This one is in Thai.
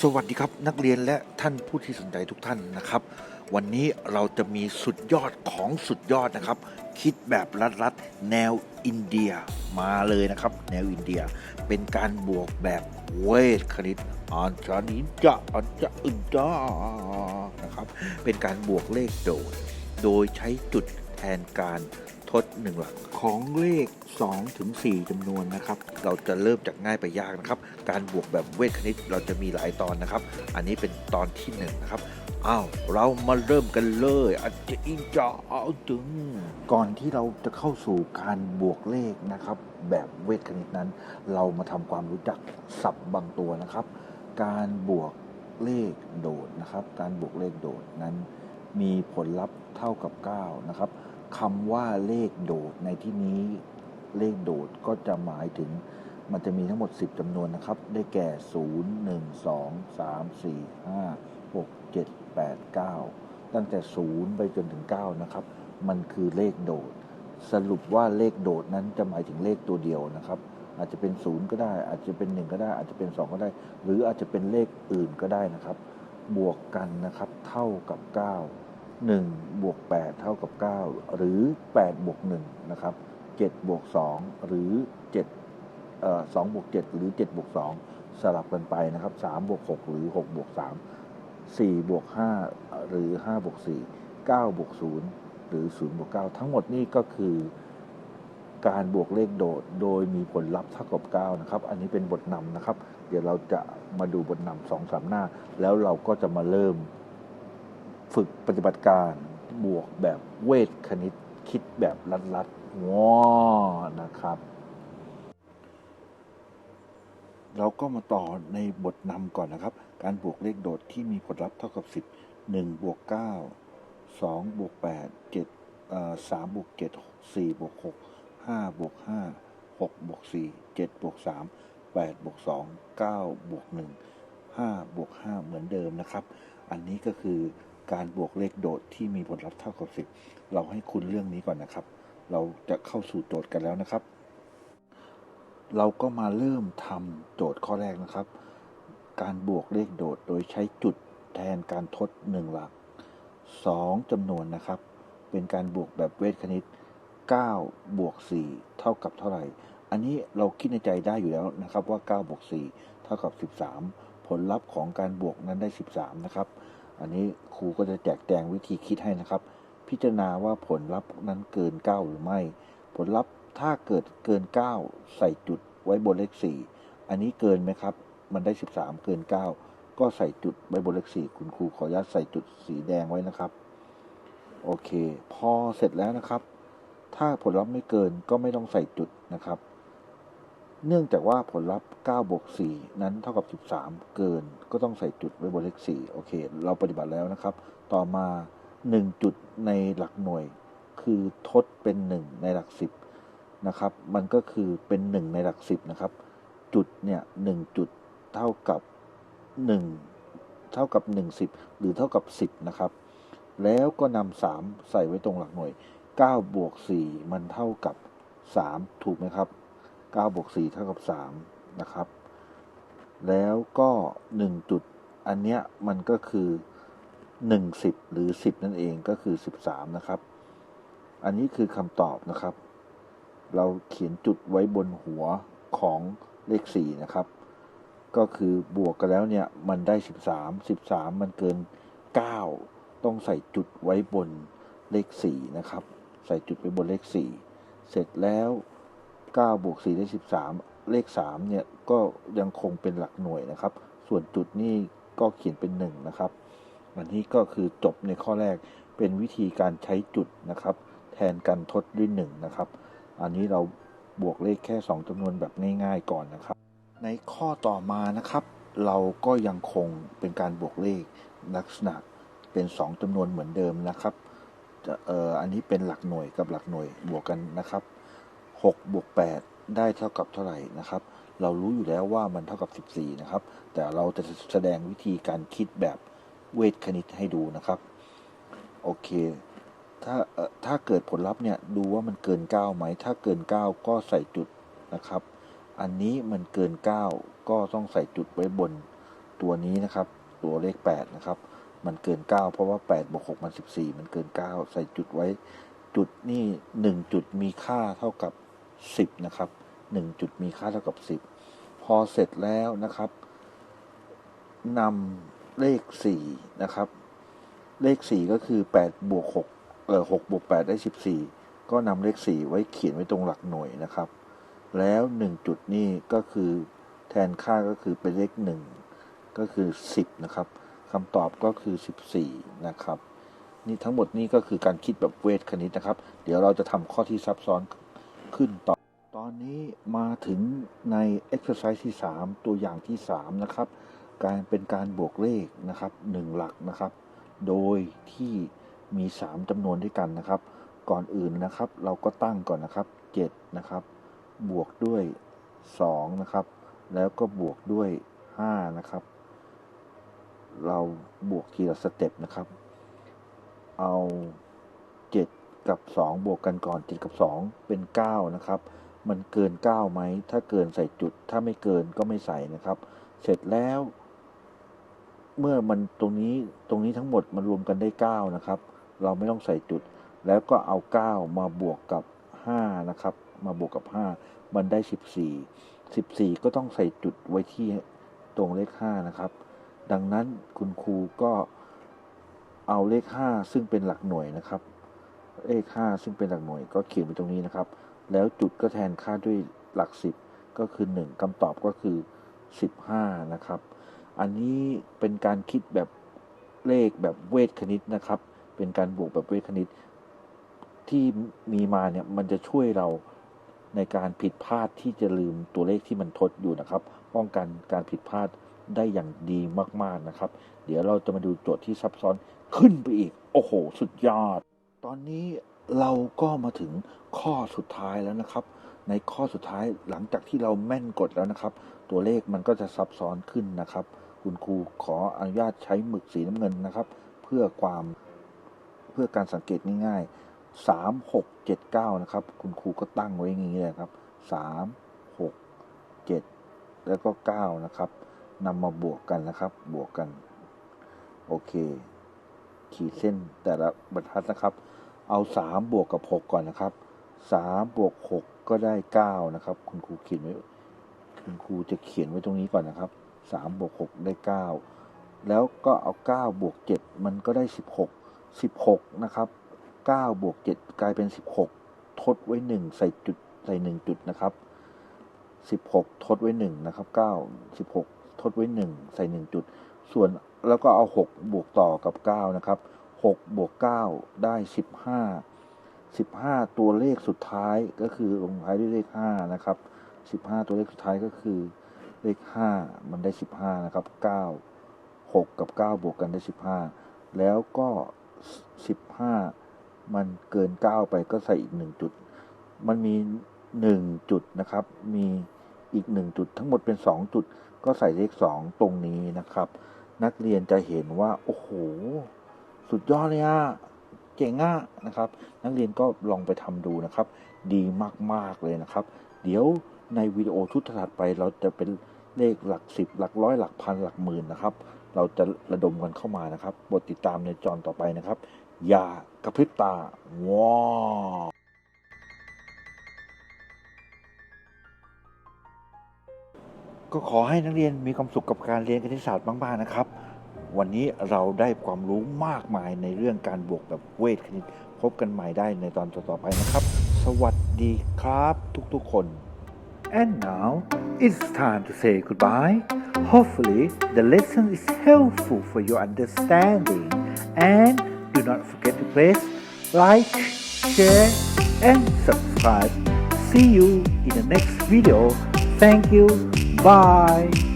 สวัสดีครับนักเรียนและท่านผู้ที่สนใจทุกท่านนะครับ วันนี้เราจะมีสุดยอดของสุดยอดนะครับ คิดแบบรัดๆแนวอินเดียมาเลยนะครับ แนวอินเดียเป็นการบวกแบบเวทคณิตอันจานิจะอันจะอึนจานะครับเป็นการบวกเลขโดด โดยใช้จุดแทนการ ทดหนึ่งหลักของเลข2ถึง4จำนวนนะครับ เราจะเริ่มจากง่ายไปยากนะครับ การบวกแบบเวทคณิตเราจะมีหลายตอนนะครับ อันนี้เป็นตอนที่ 1 นะครับอ้าวเรามาเริ่มกันเลยอาจจะอินจาเอาถึง ก่อนที่เราจะเข้าสู่การบวกเลขนะครับ แบบเวทคณิตนั้น เรามาทำความรู้จักศัพท์บางตัวนะครับ การบวกเลขโดดนะครับ การบวกเลขโดดนั้น มีผลลัพธ์เท่ากับ 9 นะครับ คำว่าเลขโดดในที่นี้เลขโดดก็จะหมายถึงมันจะมีทั้งหมด 10จำนวนนะครับ ได้แก่ 0 1 2 3 4 5 6 7 8 9 ตั้งแต่ 0 ไปจนถึง 9 นะครับ มันคือเลขโดด สรุปว่าเลขโดดนั้นจะหมายถึงเลขตัวเดียวนะครับ อาจจะเป็น 0 ก็ได้ อาจจะเป็น 1 ก็ได้ อาจจะเป็น 2 ก็ได้ หรืออาจจะเป็นเลขอื่นก็ได้นะครับ บวกกันนะครับ เท่ากับ 9 1บวก8เท่ากับ 9 หรือ8บวก1นะครับ7บวก2หรือ7เอ่อ2บวก7หรือ7บวก2สลับกันไปนะครับ3บวก6หรือ6บวก3 4บวก5หรือ5บวก4 9บวก0หรือ0บวก9ทั้งหมดนี่ก็คือการบวกเลขโดดโดยมีผลลัพธ์เท่ากับ9นะครับ อันนี้เป็นบทนำนะครับ เดี๋ยวเราจะมาดูบทนำสองสามหน้า แล้วเราก็จะมาเริ่ม ฝึกปฏิบัติการบวกแบบเวทคณิตคิดแบบลัดๆว้านะครับ เราก็มาต่อในบทนำก่อนนะครับ การบวกเลขโดดที่มีผลลัพธ์เท่ากับ 10 1บวก9 2บวก8 7เอ่อ3บวก7 4บวก6 5บวก5 6บวก4 7บวก3 8บวก2 9บวก1 5บวก5เหมือนเดิมนะครับ อันนี้ก็คือ การบวกเลขโดดที่มีผลลัพธ์เท่ากับ 10 เราให้คุณเรื่องนี้ก่อนนะครับ เราจะเข้าสู่โจทย์กันแล้วนะครับ เราก็มาเริ่มทำโจทย์ข้อแรกนะครับ การบวกเลขโดดโดยใช้จุดแทนการทดหนึ่งหลัก 2จำนวนนะครับ เป็นการบวกแบบเวทคณิต 9 บวก 4 เท่ากับเท่าไหร่ อันนี้เราคิดในใจได้อยู่แล้วนะครับว่า 9 บวก 4 เท่ากับ 13 ผลลัพธ์ของการบวกนั้นได้ 13 นะครับ อันนี้ครูก็จะแจกแจงวิธีคิดให้นะครับ พิจารณาว่าผลลัพธ์นั้นเกิน 9 หรือไม่ ผลลัพธ์ถ้าเกิดเกิน 9 ใส่จุดไว้บนเลข 4 อันนี้เกินไหมครับ มันได้ 13 เกิน 9 ก็ใส่จุดไว้บนเลข 4 คุณครูขออนุญาตใส่จุดสีแดงไว้นะครับ โอเค พอเสร็จแล้วนะครับ ถ้าผลลัพธ์ไม่เกินก็ไม่ต้องใส่จุดนะครับ เนื่องจากว่าผลลัพธ์9บวก4นั้นเท่ากับ 13 เกิน ก็ต้องใส่จุดไว้บนเลข4โอเค เราปฏิบัติแล้วนะครับ ต่อมา 1 จุดในหลักหน่วย คือทดเป็น 1 ในหลัก 10 นะครับ มันก็คือเป็น 1 ในหลัก 10 นะครับ จุดเนี่ย1จุดเท่ากับ 1 เท่ากับ 1 10 หรือเท่ากับ 10 นะครับ แล้วก็นำ3ใส่ไว้ตรงหลักหน่วย9บวก4มันเท่ากับ 3 ถูกไหมครับ 9บวก4เท่ากับ3นะครับ แล้วก็1จุดอันเนี้ยมันก็คือ1 10หรือ 10 นั่นเองก็คือ 13 นะครับ อันนี้คือคำตอบนะครับ เราเขียนจุดไว้บนหัวของเลข 4 นะครับ ก็คือบวกกันแล้วเนี่ยมันได้ 13 13 มันเกิน 9 ต้องใส่จุดไว้บนเลข 4 นะครับ ใส่จุดไว้บนเลข 4 เสร็จแล้ว 9บวก4ได้ 13 เลข 3 เนี่ย ก็ยังคงเป็นหลักหน่วยนะครับ ส่วนจุดนี่ก็เขียนเป็น 1 นะครับอันนี้ก็คือจบในข้อแรกเป็นวิธีการใช้จุดนะครับ แทนการทดด้วย 1 นะครับ อันนี้เราบวกเลขแค่ 2จำนวนแบบง่ายๆก่อนนะครับ ในข้อต่อมานะครับ เราก็ยังคงเป็นการบวกเลขลักษณะเป็น 2จำนวนเหมือนเดิมนะครับจะเอ่ออันนี้เป็นหลักหน่วยกับหลักหน่วยบวกกันนะครับ 6บวก8ได้เท่ากับเท่าไหร่นะครับ เรารู้อยู่แล้วว่ามันเท่ากับ 14 นะครับ แต่เราจะแสดงวิธีการคิดแบบเวทคณิตให้ดูนะครับ โอเค ถ้าเอ่อถ้าเกิดผลลัพธ์เนี่ยดูว่ามันเกิน 9 ไหม ถ้าเกิน 9 ก็ใส่จุดนะครับ อันนี้มันเกิน 9 ก็ต้องใส่จุดไว้บนตัวนี้นะครับ ตัวเลข 8 นะครับ มันเกิน 9 เพราะว่า8บวก6มัน 14 มันเกิน 9 ใส่จุดไว้จุดนี่ 1 จุดมีค่าเท่ากับ 10 นะครับ 1 จุดมีค่าเท่ากับ 10 พอเสร็จแล้วนะครับนำเลข 4 นะครับ เลข 4 ก็คือ 8 บวก6เอ่อ6บวก 8 ได้ 14 ก็นำเลข 4 ไว้เขียนไว้ตรงหลักหน่วยนะครับ แล้ว 1 จุดนี่ก็คือแทนค่าก็คือเป็นเลข 1 ก็คือ 10 นะครับคำตอบก็คือ 14 นะครับ นี่ทั้งหมดนี่ก็คือการคิดแบบเวทคณิตนะครับ เดี๋ยวเราจะทำข้อที่ซับซ้อน ขึ้นต่อ ตอนนี้มาถึงใน exercise ที่ 3 ตัวอย่างที่ 3 นะครับ การเป็นการบวกเลขนะครับ 1 หลักนะครับ โดยที่มี 3จำนวนด้วยกันนะครับ ก่อนอื่นนะครับ เราก็ตั้งก่อนนะครับ 7 นะครับ บวกด้วย 2 นะครับ แล้วก็บวกด้วย 5 นะครับ เราบวกทีละสเต็ปนะครับ เอา กับ 2 บวกกันก่อน7กับ 2 เป็น 9 นะครับ มันเกิน 9 ไหม ถ้าเกินใส่จุด ถ้าไม่เกินก็ไม่ใส่นะครับ เสร็จแล้ว เมื่อมันตรงนี้ตรงนี้ทั้งหมดมันรวมกันได้ 9 นะครับ เราไม่ต้องใส่จุด แล้วก็เอา 9 มาบวกกับ 5 นะครับ มาบวกกับ 5 มันได้ 14 14 ก็ต้องใส่จุดไว้ที่ตรงเลข 5 นะครับ ดังนั้นคุณครูก็เอาเลข 5 ซึ่งเป็นหลักหน่วยนะครับ เลข5ซึ่งเป็นหลักหน่วยก็เขียนไว้ตรงนี้นะครับ แล้วจุดก็แทนค่าด้วยหลัก 10 ก็คือ 1คำตอบก็คือ 15 นะครับ อันนี้เป็นการคิดแบบเลขแบบเวทคณิตนะครับ เป็นการบวกแบบเวทคณิต ที่มีมาเนี่ยมันจะช่วยเราในการผิดพลาดที่จะลืมตัวเลขที่มันทดอยู่นะครับ ป้องกันการผิดพลาดได้อย่างดีมาก ๆนะครับ เดี๋ยวเราจะมาดูโจทย์ที่ซับซ้อนขึ้นไปอีก โอ้โห สุดยอด ตอนนี้เราก็มาถึงข้อสุดท้ายแล้วนะครับ ในข้อสุดท้ายหลังจากที่เราแม่นกดแล้วนะครับ ตัวเลขมันก็จะซับซ้อนขึ้นนะครับ คุณครูขออนุญาตใช้หมึกสีน้ำเงินนะครับ เพื่อความเพื่อการสังเกตง่ายๆสามหกเจ็ดเก้านะครับ คุณครูก็ตั้งไว้อย่างนี้เลยครับสามหกเจ็ดแล้วก็เก้านะครับนำมาบวกกันนะครับ บวกกัน โอเค ขีดเส้นแต่ละบรรทัดนะครับ เอาสามบวกกับหกก่อนนะครับสามบวกหกก็ได้เก้านะครับ คุณครูเขียนไว้คุณครูจะเขียนไว้ตรงนี้ก่อนนะครับสามบวกหกได้เก้าแล้วก็เอาเก้าบวกเจ็ดมันก็ได้สิบหกสิบหกนะครับเก้าบวกเจ็ดกลายเป็นสิบหกทดไว้หนึ่งใส่จุดใส่หนึ่งจุดนะครับสิบหกทดไว้หนึ่งนะครับเก้าสิบหกทดไว้หนึ่งใส่หนึ่งจุด ส่วนแล้วก็เอาหกบวกต่อกับเก้านะครับ หกบวกเก้าได้สิบห้าสิบห้าตัวเลขสุดท้ายก็คือลงท้ายด้วยเลขห้านะครับสิบห้าตัวเลขสุดท้ายก็คือเลขห้ามันได้สิบห้านะครับเก้าหกกับเก้าบวกกันได้สิบห้าแล้วก็สิบห้ามันเกินเก้าไปก็ใส่อีกหนึ่งจุด มันมีหนึ่งจุดนะครับ มีอีกหนึ่งจุด ทั้งหมดเป็นสองจุด ก็ใส่เลขสองตรงนี้นะครับ นักเรียนจะเห็นว่า โอ้โห สุดยอดเลยอะเก่งอะนะครับ นักเรียนก็ลองไปทำดูนะครับ ดีมาก ๆ เลยนะครับ เดี๋ยวในวิดีโอชุดถัดไปเราจะเป็นเลขหลักสิบหลักร้อยหลักพันหลักหมื่นนะครับ เราจะระดมกันเข้ามานะครับบทติดตามในจอนต่อไปนะครับ อย่ากระพริบตาว้าวก็ขอให้นักเรียนมีความสุขกับการเรียนคณิตศาสตร์มากๆนะครับ วันนี้เราได้ความรู้มากมายในเรื่องการบวกแบบเวทคณิต พบกันใหม่ได้ในตอนต่อๆไปนะครับ สวัสดีครับทุกๆคน And now it's time to say goodbye. Hopefully, the lesson is helpful for your understanding. And do not forget to press like, share, and subscribe. See you in the next video. Thank you. Bye.